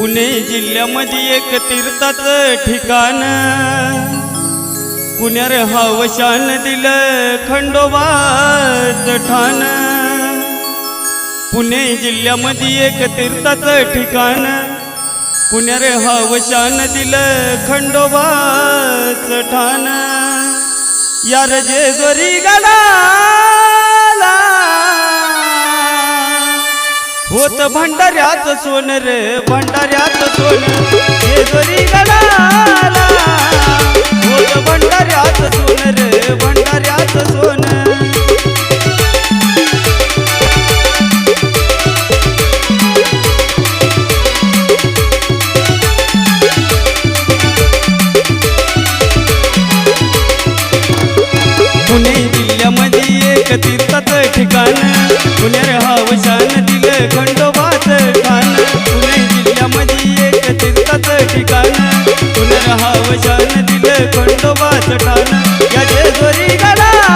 पुणे जिल्ह्यामध्ये एक तीर्थाचं ठिकाण. पुण्यार हवशान दिलं खंडोबाच ठाण. पुणे जिल्ह्यामध्ये एक तीर्थाचं ठिकाण. पुण्यार हवशान दिलं खंडोबाच ठाण. यार जेजोरी गाडा होत भंडाऱ्याच सोन रे भंडाऱ्याच सोन. जेजुरी हाव शान दिले खंडोबा चटान याचे जोरी गडाला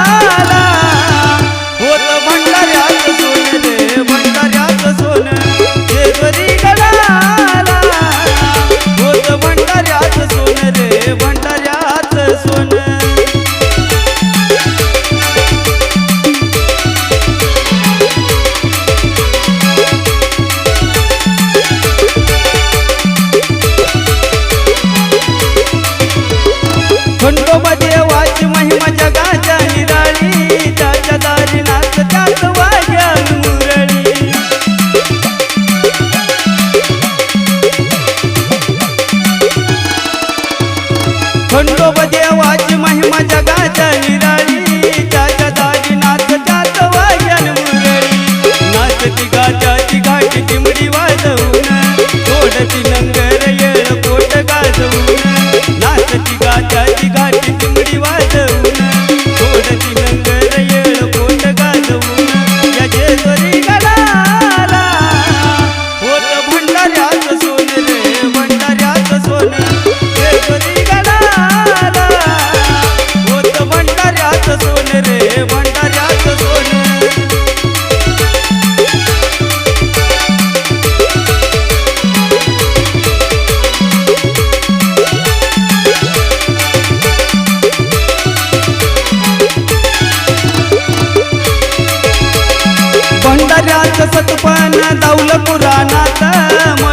सतपण दौल पुराणात.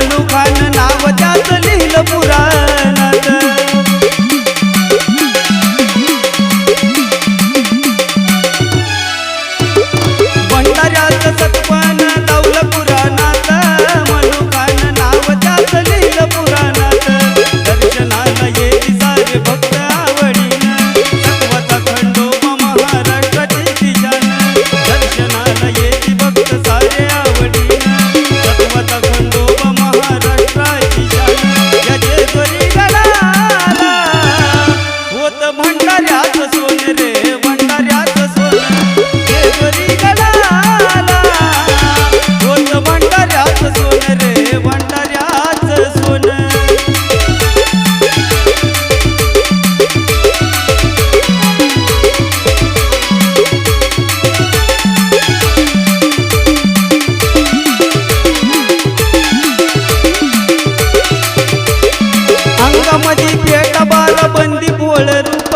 माझी पेट बाल बंदी बोळ रूप.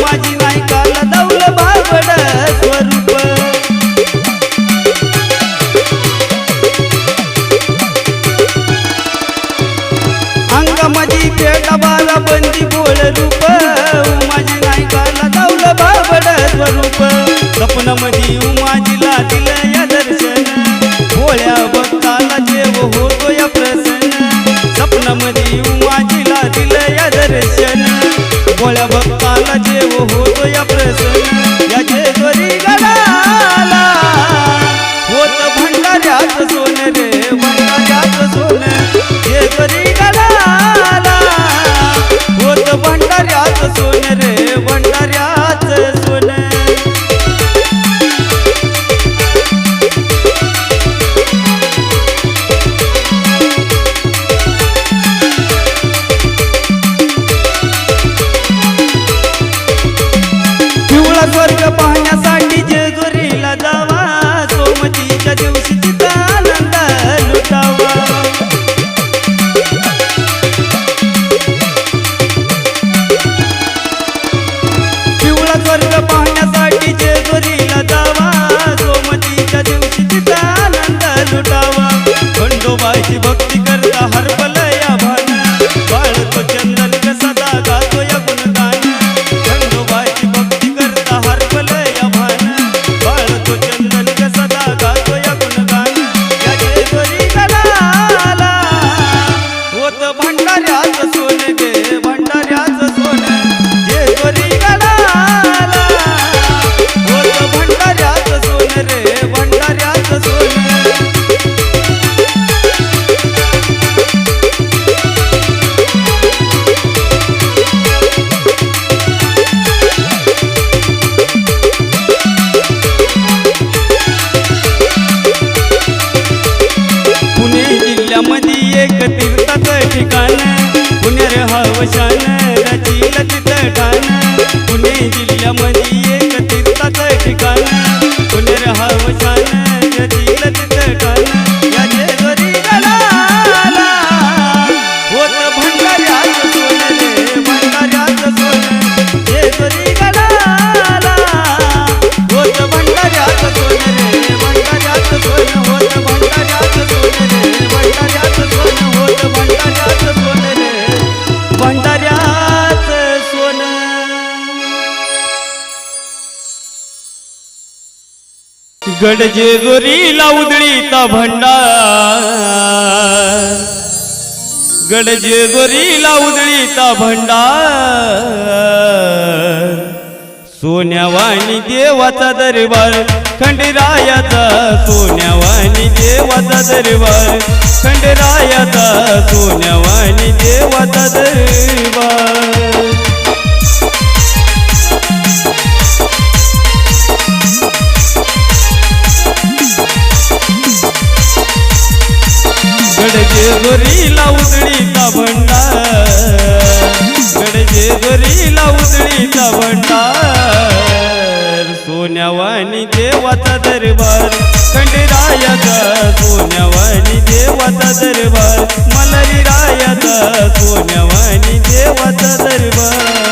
माझी नाही काल दौल बाबड स्वरूप. अंगमध्ये पेट बाल बंदी बोळ रूप. माझी नाही दौल बाबड स्वरूप. स्वप्नमध्ये बाप्पाला जेव होत वर्ग पाय गडजेजुरीला उदळीता भंडार. गडजेजुरीला ता भंडार. सोन्यावाणी देवाचा दरबार खंडरायाचा सोन्यावाणी देवाचा दरबार खंडरायाचा सोन्यावाणी देव गोरीला उजळीचा भंडा गडजे गोरीला उजळीचा भंडा सोन्यावानी देवाचा दरबार. खंडेरायाचा सोन्यावानी देवाचा दरबार. मलरी रायाचा सोन्यावानी देवाचा दरबार.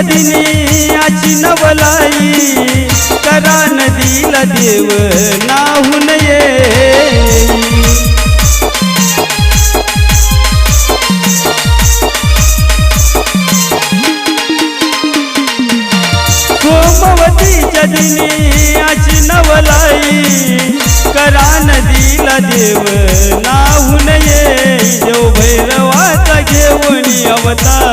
दिनी आची नवलाई. करा नदीला देव नाहून ये. सोमवतीच्या दिनी आची नवलाई. करा नदीला देव नाहून ये. देव भैरवाचा घेऊन अवतार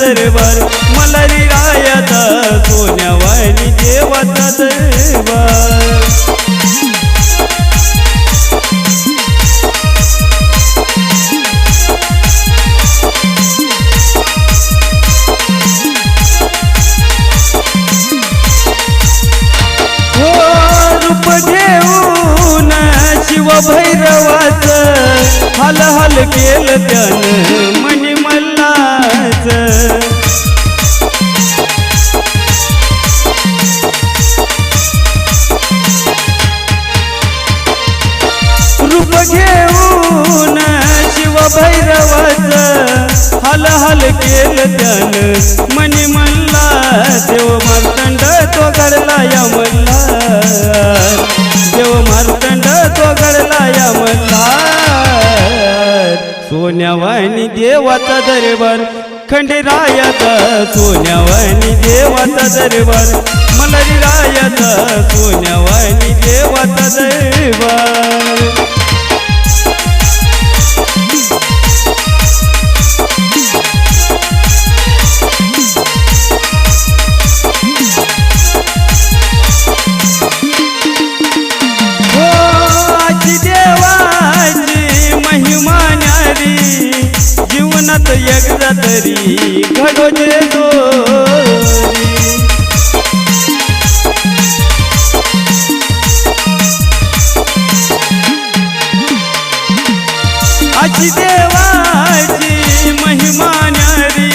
दरबार मलरी रायाचा सोन्या वाहिनी देवाचा दरबार. हो, देऊन शिवभैरवाच हल हल केलं त्यानं. जायचं रूप घेऊन शिवभैरवाच हल हल केलं त्यान. मनी म्हणला देव मारतंड तो घडला या म्हणला. देव मारतंड तो घडला या म्हणला. सोन्यावानी देवाचा दरबार खंडेरायाचा सोन्यावानी देवाचा दरबार. मलरी रायाचा सोन्यावानी देवाचा दरबार. हो आजी देवाची दोरी आजी देवाची महिमा न्यारी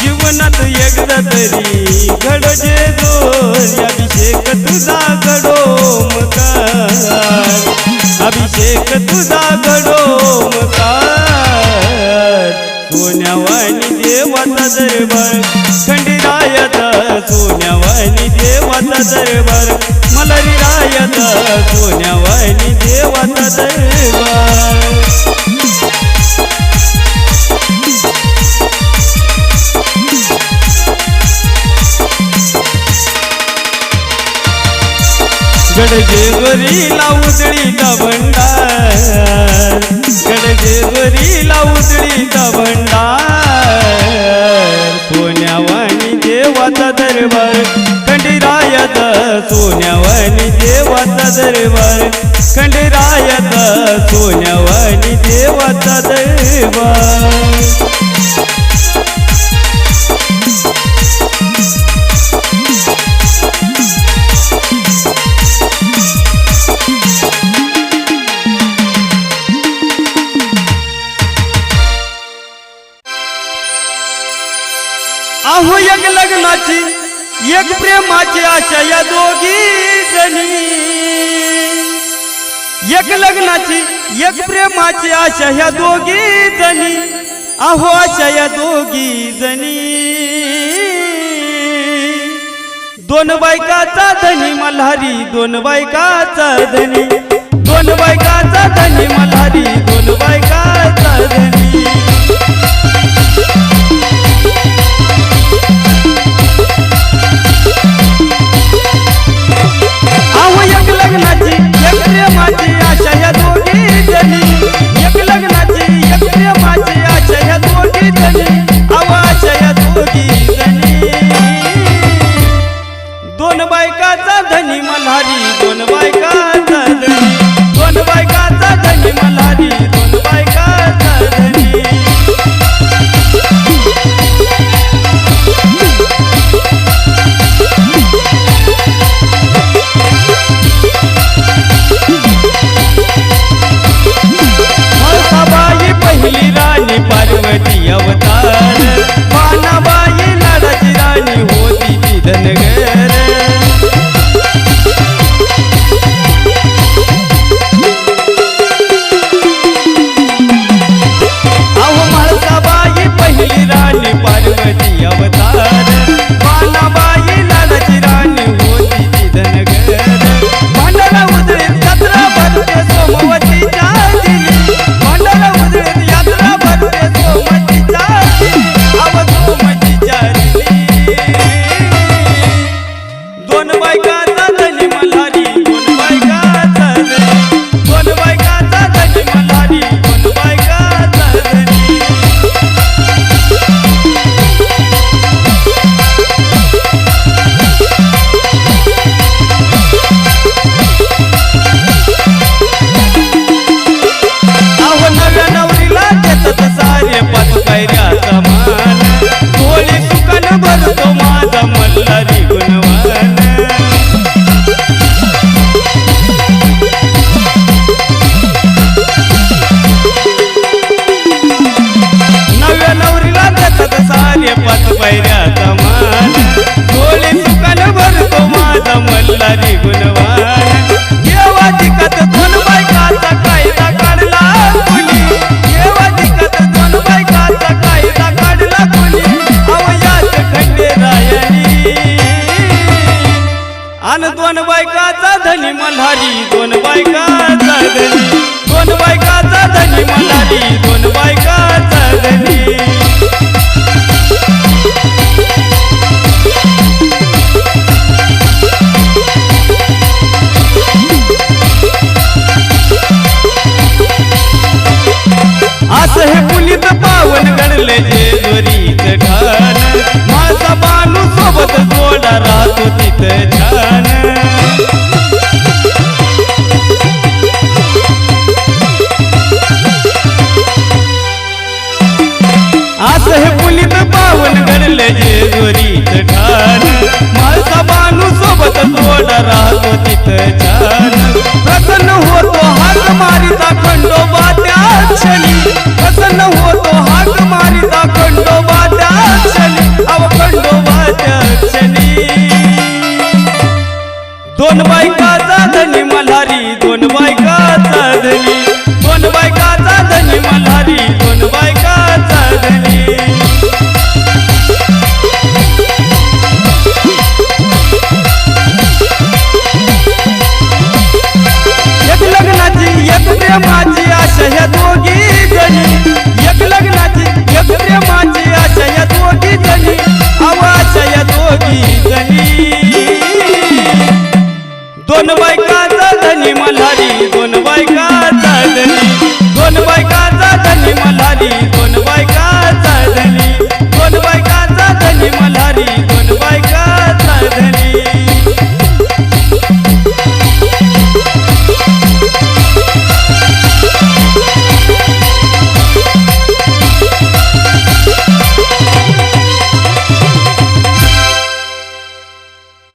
जीवनात एकदा तरी दोरी अभिषेक तुझा घडो मकार अभिषेक तुझा घडो मकार दरबार खंडीरायाचा सोन्यावानी देवाचा दरबार मलरी रायाचा सोन्यावानी देवाचा दरबार. गडजेवरी लावतळीचा भंडार सोन्यावानी देवाचा दरबार. खंडरायाचा सोन्यावानी देवाचा दरबार. अहो एक लग्नाची एक प्रेमाची आशा या दोघी जणी. एक लग्नाची एक प्रेमाची आशा ह्या दोघी जणी. अहो आशा या दोघी जणी. दोन बायकाचा धनी मल्हारी दोन बायकाचा धनी. दोन बायकाचा धनी मल्हारी